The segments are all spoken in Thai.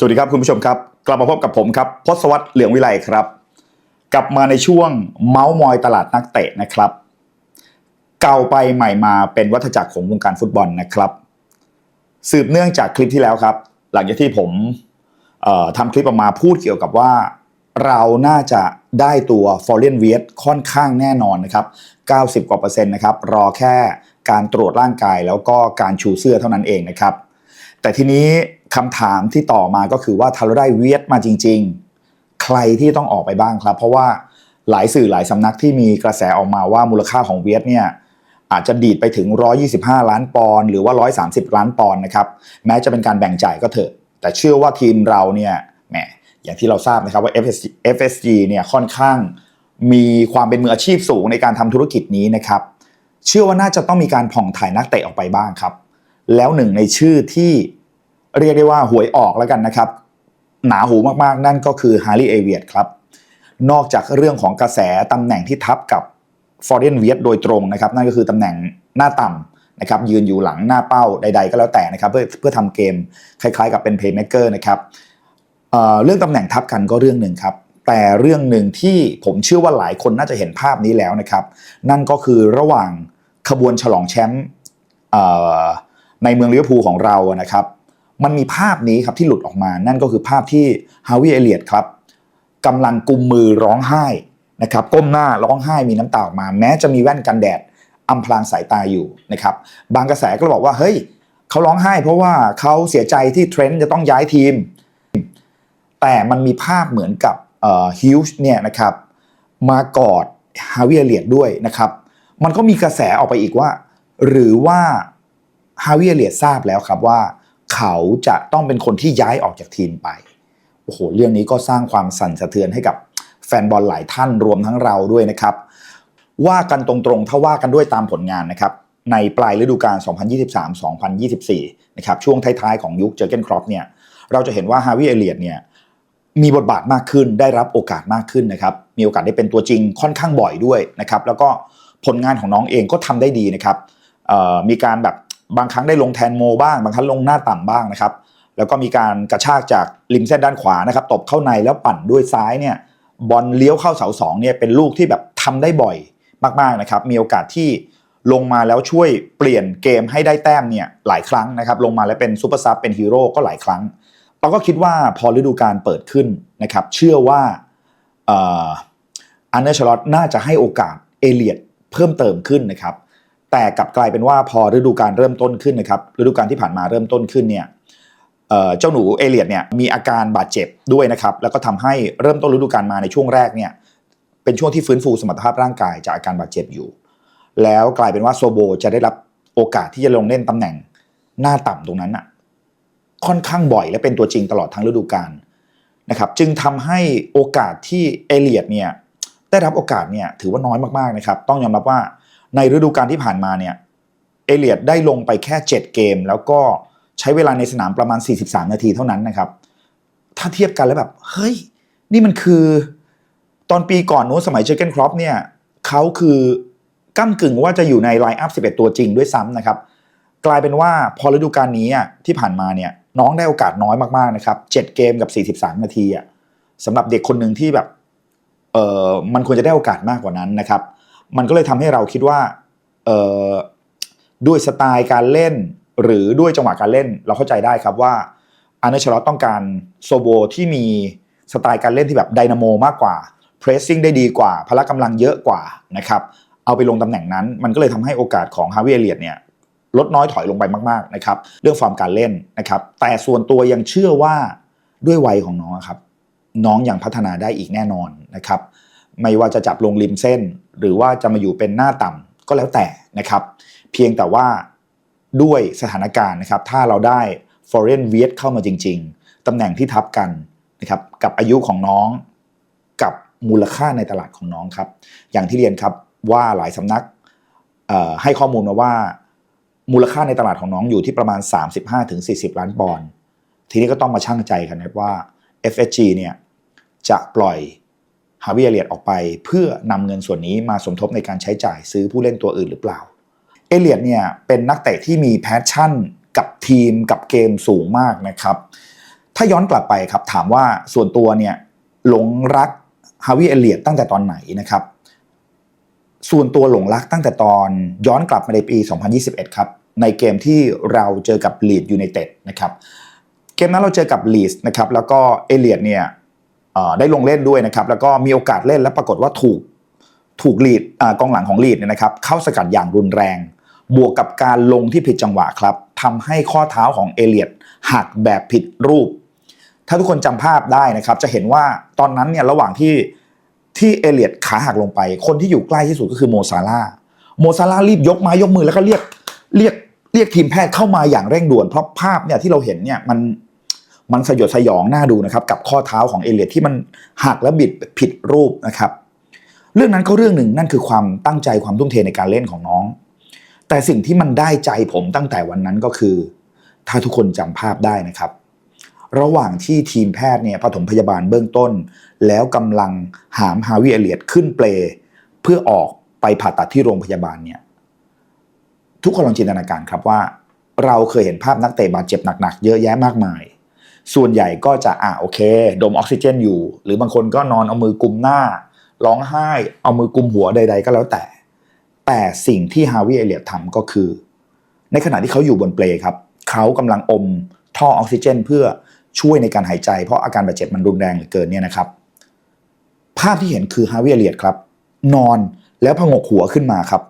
สวัสดีครับคุณผู้ชมครับ กลับมาพบกับผมครับพศวัตเหลืองวิไลครับ กลับมาในช่วงเมาส์มอยตลาดนักเตะนะครับ เก่าไปใหม่มาเป็นวัฏจักรของวงการฟุตบอลนะครับ สืบเนื่องจากคลิปที่แล้วครับ หลังจากที่ผมทำคลิปออกมาพูดเกี่ยวกับว่าเราน่าจะได้ตัว f o r e i g n v i e t ค่อนข้างแน่นอนนะครับ 90 กว่าเปอร์เซ็นต์นะครับ รอแค่การตรวจร่างกายแล้วก็การชูเสื้อเท่านั้นเองนะครับ แต่ทีนี้คำถามที่ต่อมาก็คือว่าถ้าเราได้เวียดมาจริง ๆ ใครที่ต้องออกไปบ้างครับ เพราะว่าหลายสื่อหลายสำนักที่มีกระแสออกมาว่ามูลค่าของเวียดเนี่ยอาจจะดีดไปถึง 125 ล้านปอนด์หรือว่า 130 ล้านปอนด์นะครับแม้จะเป็นการแบ่งจ่ายก็เถอะ แต่เชื่อว่าทีมเราเนี่ยแหมอย่างที่เราทราบนะครับว่า FSG, FSG เนี่ยค่อนข้างมีความเป็นมืออาชีพสูงในการทำธุรกิจนี้นะครับเชื่อว่าน่าจะต้องมีการผ่องถ่ายนักเตะออกไปบ้างครับ แล้วหนึ่งในชื่อที่เรียกได้ว่าหวยออกแล้วกันนะครับ หนาหูมากๆ นั่นก็คือฮาร์ y ีเอเวียครับ นอกจากเรื่องของกระแสตำแหน่งที่ทับกับฟอร์เรนเวียโดยตรงนะครับ นั่นก็คือตำแหน่งหน้าต่ำนะครับ ยืนอยู่หลังหน้าเป้าใด ๆ ก็แล้วแต่นะครับ เพื่อเพื่อทำเกมคล้ายๆ กับเป็นเพย์เม k เกอร์นะครับเเรื่องตำแหน่งทับกันก็เรื่องหนึ่งครับแต่เรื่องหนึ่งที่ผมเชื่อว่าหลายคนน่าจะเห็นภาพนี้แล้วนะครับ นั่นก็คือระหว่างขบวนฉลองแชมป์อ่อ ในเมืองลิเวอร์พูลของเรานะครับ มันมีภาพนี้ครับที่หลุดออกมา นั่นก็คือภาพที่ฮาวิเอเลียตครับกำลังกุมมือร้องไห้นะครับก้มหน้าร้องไห้มีน้ำตาออกมา แม้จะมีแว่นกันแดดอำพรางสายตาอยู่นะครับบางกระแสก็บอกว่าเฮ้ยเขาร้องไห้ เพราะว่าเขาเสียใจที่เทรนต์จะต้องย้ายทีม แต่มันมีภาพเหมือนกับฮิวช์เนี่ยนะครับมากอดฮาวิเอเลียตด้วยนะครับ มันก็มีกระแสออกไปอีกว่า หรือว่า ฮาวิเอเลียทราบแล้วครับว่า เขาจะต้องเป็นคนที่ย้ายออกจากทีมไปโอ้โหเรื่องนี้ก็สร้างความสั่นสะเทือนให้กับแฟนบอลหลายท่านรวมทั้งเราด้วยนะครับ ว่ากันตรงๆถ้าว่ากันด้วยตามผลงานนะครับในปลายฤดูกาล 2023-2024 นะครับช่วงท้ายๆของยุคเจอร์เกนครอปเนี่ยเราจะเห็นว่าฮาวิเอเลียตเนี่ยมีบทบาทมากขึ้นได้รับโอกาสมากขึ้นนะครับมีโอกาสได้เป็นตัวจริงค่อนข้างบ่อยด้วยนะครับแล้วก็ผลงานของน้องเองก็ทำได้ดีนะครับมีการแบบ บางครั้งได้ลงแทนโมบ้าง บางครั้งลงหน้าต่ำบ้างนะครับ แล้วก็มีการกระชากจากริมเส้นด้านขวานะครับตบเข้าในแล้วปั่นด้วยซ้ายเนี่ยบอลเลี้ยวเข้าเสาสองเนี่ยเป็นลูกที่แบบทำได้บ่อยมากๆนะครับ มีโอกาสที่ลงมาแล้วช่วยเปลี่ยนเกมให้ได้แต้มเนี่ยหลายครั้งนะครับ ลงมาแล้วเป็นซูเปอร์ซับเป็นฮีโร่ก็หลายครั้ง เราก็คิดว่าพอฤดูกาลเปิดขึ้นนะครับ เชื่อว่าอันเนอร์ชลอตน่าจะให้โอกาสเอเลียดเพิ่มเติมขึ้นนะครับ แต่กลับกลายเป็นว่าพอฤดูกาลเริ่มต้นขึ้นนะครับฤดูกาลที่ผ่านมาเริ่มต้นขึ้นเนี่ยเจ้าหนูเอเลียดเนี่ยมีอาการบาดเจ็บด้วยนะครับแล้วก็ทำให้เริ่มต้นฤดูกาลมาในช่วงแรกเนี่ยเป็นช่วงที่ฟื้นฟูสมรรถภาพร่างกายจากอาการบาดเจ็บอยู่ แล้วกลายเป็นว่าโซโบจะได้รับโอกาสที่จะลงเล่นตำแหน่งหน้าต่ำตรงนั้นอะค่อนข้างบ่อยและเป็นตัวจริงตลอดทั้งฤดูกาลนะครับจึงทำให้โอกาสที่เอเลียดเนี่ยได้รับโอกาสเนี่ยถือว่าน้อยมากๆนะครับต้องยอมรับว่า ในฤดูกาลที่ผ่านมาเนี่ยเอเลียดได้ลงไปแค่ 7 เกม แล้วก็ใช้เวลาในสนามประมาณ 43 นาทีเท่านั้นนะครับ ถ้าเทียบกันแล้วแบบเฮ้ย นี่มันคือ ตอนปีก่อนนู้นสมัยเจอร์เกนครอปเนี่ยเขาคือก้ากึ่งว่าจะอยู่ในไลน์อัพ 11 ตัวจริงด้วยซ้ำนะครับ กลายเป็นว่าพอฤดูกาลนี้อะที่ผ่านมาเนี่ยน้องได้โอกาสน้อยมากๆนะครับ 7 เกมกับ 43 นาทีอะสำหรับเด็กคนหนึ่งที่แบบเออมันควรจะได้โอกาสมากกว่านั้นนะครับ มันก็เลยทำให้เราคิดว่าเออด้วยสไตล์การเล่น หรือด้วยจังหวะการเล่นเราเข้าใจได้ครับว่าอาร์เนชลอตต้องการโซโบที่มีสไตล์การเล่นที่แบบไดนาโมมากกว่าเพรสซิ่งได้ดีกว่า พละกำลังเยอะกว่านะครับเอาไปลงตำแหน่งนั้น มันก็เลยทำให้โอกาสของฮาวิเอเลียตเนี่ยลดน้อยถอยลงไปมากๆนะครับเรื่องฟอร์มการเล่นนะครับแต่ส่วนตัวยังเชื่อว่าด้วยวัยของน้องครับ น้องยังพัฒนาได้อีกแน่นอนนะครับ ไม่ว่าจะจับลงริมเส้น หรือว่าจะมาอยู่เป็นหน้าต่ำก็แล้วแต่นะครับ เพียงแต่ว่าด้วยสถานการณ์นะครับ ถ้าเราได้ foreign v i e t เข้ามาจริง ๆตำแหน่งที่ทับกันนะครับกับอายุของน้องกับมูลค่าในตลาดของน้องครับ อย่างที่เรียนครับว่าหลายสำนักให้ข้อมูลมาว่า มูลค่าในตลาดของน้องอยู่ที่ประมาณ 35-40 ล้านปอนด์ทีนี้ก็ต้องมาชั่งใจกันนะว่า FSG เนี่ยจะปล่อย ฮาวิเอเลียตออกไป เพื่อนำเงินส่วนนี้มาสมทบในการใช้จ่ายซื้อผู้เล่นตัวอื่นหรือเปล่า เอเลียตเนี่ยเป็นนักเตะที่มีแพชชั่นกับทีมกับเกมสูงมากนะครับ ถ้าย้อนกลับไปครับถามว่าส่วนตัวเนี่ยหลงรักฮาวิเอเลียตตั้งแต่ตอนไหนนะครับ ส่วนตัวหลงรักตั้งแต่ตอนย้อนกลับมาในปี 2021 ครับ ในเกมที่เราเจอกับลีดยูไนเต็ดนะครับ เกมนั้นเราเจอกับลีดนะครับ แล้วก็เอเลียตเนี่ย ได้ลงเล่นด้วยนะครับ แล้วก็มีโอกาสเล่นแล้วปรากฏว่าถูกถูกลีดอกองหลังของลีดเนี่ยนะครับ เข้าสกัดอย่างรุนแรง บวกกับการลงที่ผิดจังหวะครับทำให้ข้อเท้าของเอเลียตหักแบบผิดรูป ถ้าทุกคนจำภาพได้นะครับ จะเห็นว่าตอนนั้นเนี่ยระหว่างที่ที่เอเลียตขาหักลงไป คนที่อยู่ใกล้ที่สุดก็คือโมซาลาโมซาลารีบยกไม้ยกมือแล้วก็เรียกเรียกเรียกทีมแพทย์เข้ามาอย่างเร่งด่วนเพราะภาพเนี่ยที่เราเห็นเนี่ยมัน มันสยดสยองน่าดูนะครับกับข้อเท้าของเอเลียตที่มันหักและบิดผิดรูปนะครับ เรื่องนั้นก็เรื่องหนึ่งนั่นคือความตั้งใจความทุ่มเทในการเล่นของน้อง แต่สิ่งที่มันได้ใจผมตั้งแต่วันนั้นก็คือ ถ้าทุกคนจำภาพได้นะครับ ระหว่างที่ทีมแพทย์เนี่ยปฐมพยาบาลเบื้องต้น แล้วกำลังหามฮาวิเอเลียตขึ้นเปลเพื่อออกไปผ่าตัดที่โรงพยาบาลเนี่ยทุกคนลองจินตนาการครับว่า เราเคยเห็นภาพนักเตะบาดเจ็บหนักๆ เยอะแยะมากมาย ส่วนใหญ่ก็จะอ่าโอเค ดมออกซิเจนอยู่ หรือบางคนก็นอนเอามือกุมหน้า ร้องไห้ เอามือกุมหัวใด ๆ ก็แล้วแต่ แต่สิ่งที่ฮาวิเอเลียตทำก็คือ ในขณะที่เขาอยู่บนเปลครับ เขากำลังอมท่อออกซิเจน เพื่อช่วยในการหายใจ เพราะอาการบาดเจ็บมันรุนแรงเหลือเกินเนี่ยนะครับ ภาพที่เห็นคือฮาวิเอเลียตครับ นอนแล้วพงกหัวขึ้นมาครับ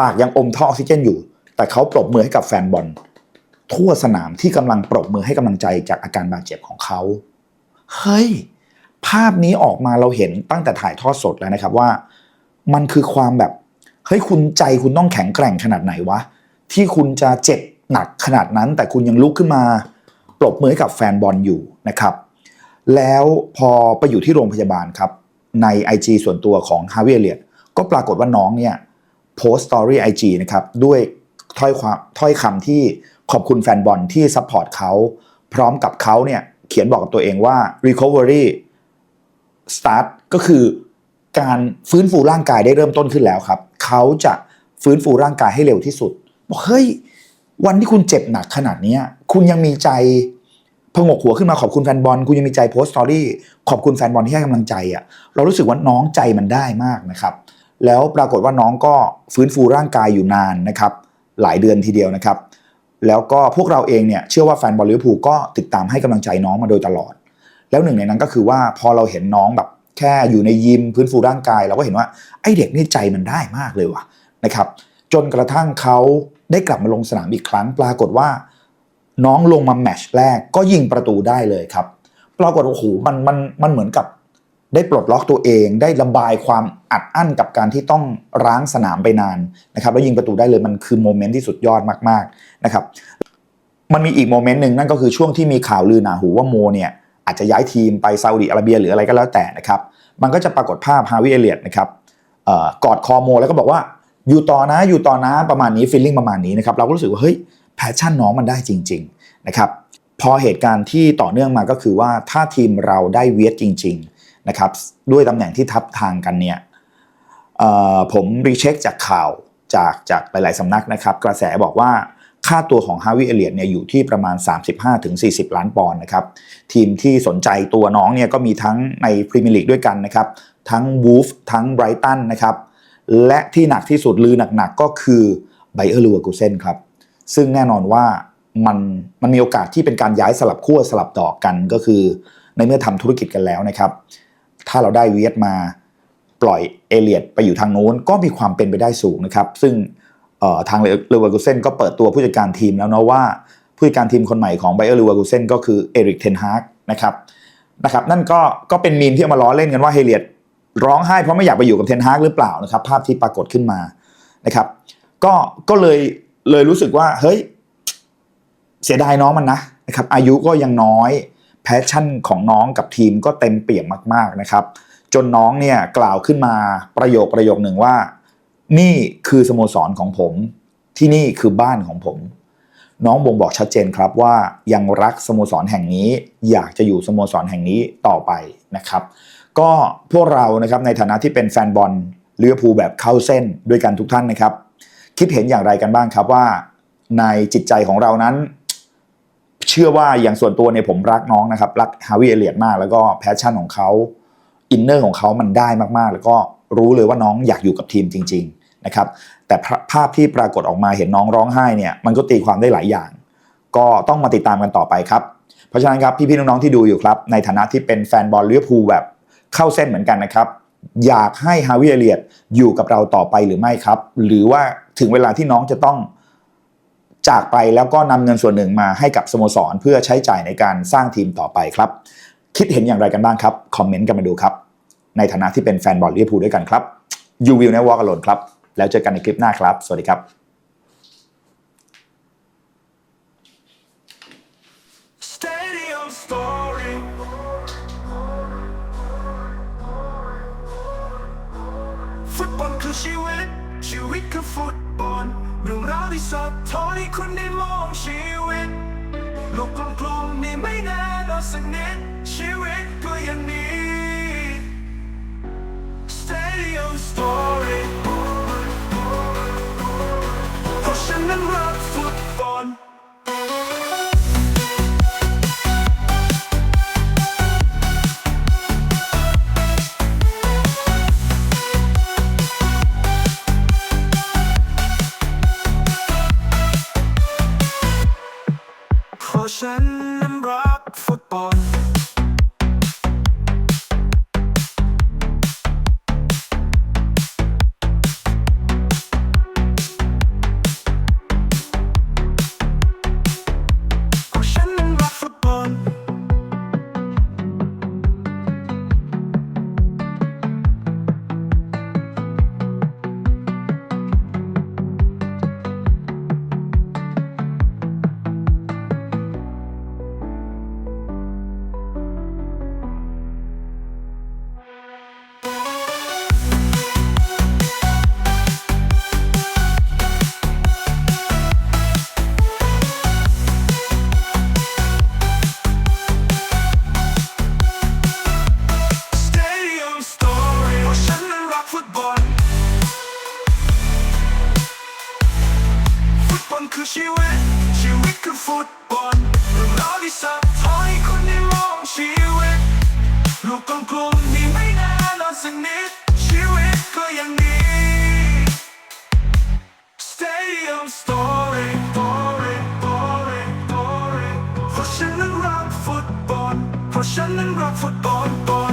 ปากยังอมท่อออกซิเจนอยู่ แต่เขาปรบมือให้กับแฟนบอล ทั่วสนามที่กำลังปรบมือให้กำลังใจจากอาการบาดเจ็บของเขา เฮ้ย ภาพนี้ออกมาเราเห็นตั้งแต่ถ่ายทอดสดแล้วนะครับว่า มันคือความแบบ เฮ้ยคุณใจคุณต้องแข็งแกร่งขนาดไหนวะ ที่คุณจะเจ็บหนักขนาดนั้น แต่คุณยังลุกขึ้นมา ปรบมือให้กับแฟนบอลอยู่นะครับ แล้วพอไปอยู่ที่โรงพยาบาลครับ ใน IG ส่วนตัวของฮาวิเอเลียตก็ปรากฏว่าน้องเนี่ยโพสต์สตอรี่ไอจีนะครับด้วยถ้อยความถ้อยคำที่ ขอบคุณแฟนบอลที่ซัพพอร์ตเขาพร้อมกับเขาเนี่ยเขียนบอกกับตัวเองว่า recovery start ก็คือการฟื้นฟูร่างกายได้เริ่มต้นขึ้นแล้วครับ เขาจะฟื้นฟูร่างกายให้เร็วที่สุดบอกเฮ้ยวันที่คุณเจ็บหนักขนาดนี้คุณยังมีใจพงกหัวขึ้นมาขอบคุณแฟนบอลคุณยังมีใจโพสต์สตอรี่ขอบคุณแฟนบอลที่ให้กำลังใจอะเรารู้สึกว่าน้องใจมันได้มากนะครับ แล้วปรากฏว่าน้องก็ฟื้นฟูร่างกายอยู่นานนะครับ หลายเดือนทีเดียวนะครับ แล้วก็พวกเราเองเนี่ยเชื่อว่าแฟนบอลลิเวอร์พูลก็ติดตามให้กำลังใจน้องมาโดยตลอด แล้วหนึ่งในนั้นก็คือว่าพอเราเห็นน้องแบบแค่อยู่ในยิมพื้นฟูร่างกาย เราก็เห็นว่าไอ้เด็กนี่ใจมันได้มากเลยว่ะนะครับจนกระทั่งเขาได้กลับมาลงสนามอีกครั้ง ปรากฏว่า น้องลงมาแมชแรกก็ยิงประตูได้เลยครับปรากฏว่าโอ้โหมันมันมันเหมือนกับ ได้ปลดล็อกตัวเอง ได้ระบายความอัดอั้นกับการที่ต้องร้างสนามไปนานนะครับแล้วยิงประตูได้เลยมันคือโมเมนต์ที่สุดยอดมากๆนะครับมันมีอีกโมเมนต์หนึ่งนั่นก็คือช่วงที่มีข่าวลือหนาหูว่าโมเนี่ยอาจจะย้ายทีมไปซาอุดิอาระเบียหรืออะไรก็แล้วแต่นะครับมันก็จะปรากฏภาพฮาวิเอเลียตนะครับออกอดคอโมแล้วก็บอกว่าอยู่ต่อนะอยู่ต่อนะประมาณนี้ฟีลลิ่งประมาณนี้นะครับเราก็รู้สึกว่าเฮ้ยแพชชั่นน้องมันได้จริงๆนะครับพอเหตุการณ์ที่ต่อเนื่องมาก็คือว่าถ้าทีมเราได้เวียดจริง ๆ นะครับด้วยตำแหน่งที่ทับทางกันเนี่ยผมรีเช็คจากข่าวจากจากหลาย ๆสำนักนะครับ กระแสบอกว่าค่าตัวของฮาวิเอเลียตเนี่ยอยู่ที่ประมาณ 35-40 ล้านปอนด์นะครับ ทีมที่สนใจตัวน้องเนี่ยก็มีทั้งในพรีเมียร์ลีกด้วยกันนะครับ ทั้งวูฟทั้งไบรตันนะครับ และที่หนักที่สุดลือหนักๆ ก็คือไบเออร์ลูวกูเซนครับ ซึ่งแน่นอนว่ามันมันมีโอกาสที่เป็นการย้ายสลับขั้วสลับดอกกันก็คือ ในเมื่อทำธุรกิจกันแล้วนะครับ ถ้าเราได้เวียดมาปล่อยเอเลียดไปอยู่ทางโน้นก็มีความเป็นไปได้สูงนะครับ ซึ่งทางเลเวอร์กูเซนก็เปิดตัวผู้จัดการทีมแล้วนะว่าผู้จัดการทีมคนใหม่ของไบเออร์เลเวอร์กูเซนก็คือเอริกเทนฮากนะครับนะครับนั่นก็ก็เป็นมีมที่เอามาล้อเล่นกันว่าเฮเลียดร้องไห้เพราะไม่อยากไปอยู่กับเทนฮากหรือเปล่านะครับภาพที่ปรากฏขึ้นมานะครับก็ก็เลยเลยรู้สึกว่าเฮ้ยเสียดายน้องมันนะนะครับอายุก็ยังน้อย แพชชั่นของน้องกับทีมก็เต็มเปี่ยมมากๆนะครับ จนน้องเนี่ยกล่าวขึ้นมาประโยคประโยคหนึ่งว่า นี่คือสโมสรของผม ที่นี่คือบ้านของผม น้องบ่งบอกชัดเจนครับว่ายังรักสโมสรแห่งนี้ อยากจะอยู่สโมสรแห่งนี้ต่อไปนะครับ ก็พวกเรานะครับในฐานะที่เป็นแฟนบอลลิเวอพูแบบเข้าเส้นด้วยกันทุกท่านนะครับ คิดเห็นอย่างไรกันบ้างครับว่า ในจิตใจของเรานั้น เชื่อว่าอย่างส่วนตัวเนี่ยผมรักน้องนะครับ รักฮาวิเอเลียดมาก แล้วก็แพชชั่นของเขาอินเนอร์ของเขามันได้มากๆ แล้วก็รู้เลยว่าน้องอยากอยู่กับทีมจริง ๆนะครับ แต่ภาพที่ปรากฏออกมาเห็นน้องร้องไห้เนี่ยมันก็ตีความได้หลายอย่าง ก็ต้องมาติดตามกันต่อไปครับ เพราะฉะนั้นครับพี่ๆน้องๆที่ดูอยู่ครับ ในฐานะที่เป็นแฟนบอลลิเวอร์พูลแบบเข้าเส้นเหมือนกันนะครับอยากให้ฮาวิเอเลียดอยู่กับเราต่อไปหรือไม่ครับ หรือว่าถึงเวลาที่น้องจะต้อง จากไปแล้วก็นำเงินส่วนหนึ่งมาให้กับสโมสร เพื่อใช้จ่ายในการสร้างทีมต่อไปครับ คิดเห็นอย่างไรกันบ้างครับ คอมเมนต์กันมาดูครับ ในฐานะที่เป็นแฟนบอลลิเวอร์พูลด้วยกันครับยูวิวในวอลก a ลนครับ แล้วเจอกันในคลิปหน้าครับ สวัสดีครับ ชีวิตชีวิตคือฟุตบอล เรื่องราวที่สะท้อนให้คุณได้มองชีวิตโลกกลมๆนี่ไม่แน่นอนสักนิดชีวิตก็อย่างนี้ คือชีวิต ชีวิตคือฟุตบอลเรื่องราวที่สะทอนให้คนได้มองชีวิตโลกกลมๆนี่ไม่แน่นอนสักนิด ชีวิตก็ย่างนี้ Stadium Story Story Story Story เพราะฉันนั้นรักฟุตบอลเพราะฉันนั้นรักฟุตบอล